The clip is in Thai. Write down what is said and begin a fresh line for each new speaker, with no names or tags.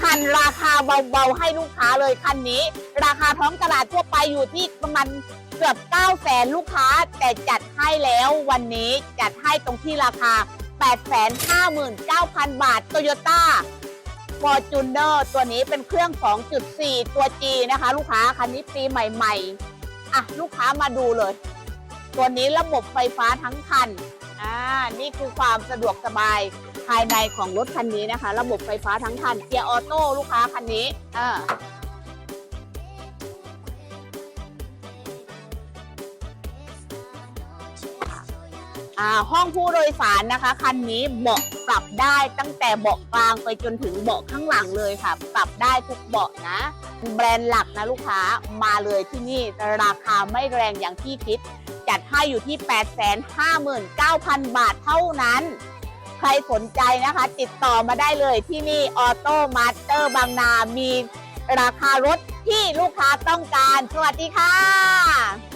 หันราคาเบาๆให้ลูกค้าเลยคันนี้ ราคาท้องตลาดทั่วไปอยู่ที่ประมาณเกือบ9แสนลูกค้า แต่จัดให้แล้ววันนี้จัดให้ตรงที่ราคา 859,000 บาท Toyota Fortuner ตัวนี้เป็นเครื่อง 2.4 ตัว G นะคะ ลูกค้าคันนี้ปีใหม่ ๆ อะ ลูกค้ามาดูเลย ตัวนี้ระบบไฟฟ้าทั้งคัน อ่านี่คือความสะดวกสบายภายในของรถคันนี้นะคะ ระบบไฟฟ้าทั้งคันเกียร์ออโต้ลูกค้าคันนี้อ่าอ่า ห้องผู้โดยสารนะคะคันนี้เบาะปรับได้ตั้งแต่เบาะกลางไปจนถึงเบาะข้างหลังเลยค่ะ ปรับได้ทุกเบาะนะ แบรนด์หลักนะลูกค้ามาเลยที่นี่ราคาไม่แรงอย่างที่คิด จัดให้อยู่ที่ 859,000 บาทเท่านั้น ใครสนใจนะคะ ติดต่อมาได้เลยที่นี่ออโต้มาสเตอร์บางนามีราคารถที่ลูกค้าต้องการ สวัสดีค่ะ